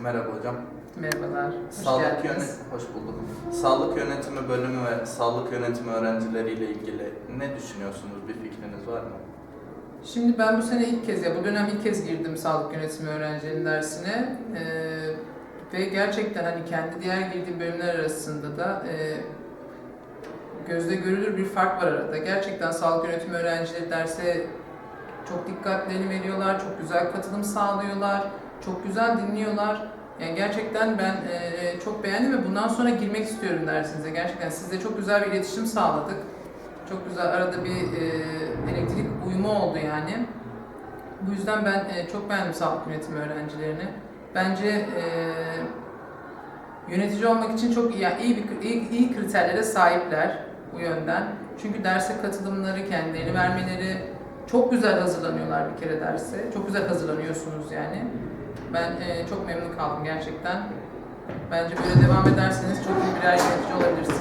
Merhaba hocam. Merhabalar, hoş Sağlık geldiniz. hoş bulduk. Sağlık yönetimi bölümü ve sağlık yönetimi öğrencileriyle ilgili ne düşünüyorsunuz? Bir fikriniz var mı? Şimdi ben bu sene ilk kez, ya bu dönem ilk kez girdim sağlık yönetimi öğrencilerinin dersine. Ee, ve gerçekten hani kendi diğer girdiğim bölümler arasında da e, gözle görülür bir fark var arada. Gerçekten sağlık yönetimi öğrencileri derse çok dikkatlerini veriyorlar, çok güzel katılım sağlıyorlar, çok güzel dinliyorlar. Yani gerçekten ben e, çok beğendim ve bundan sonra girmek istiyorum dersinize. Gerçekten sizle çok güzel bir iletişim sağladık. Çok güzel arada bir e, elektrik uyumu oldu yani. Bu yüzden ben e, çok beğendim sağlık yönetimi öğrencilerini. Bence e, yönetici olmak için çok iyi, iyi, bir, iyi, iyi kriterlere sahipler bu yönden. Çünkü derse katılımları, kendilerini vermeleri, çok güzel hazırlanıyorlar bir kere derse. Çok güzel hazırlanıyorsunuz yani. Ben e, çok memnun kaldım gerçekten. Bence böyle devam ederseniz çok iyi birer yönetici olabilirsiniz.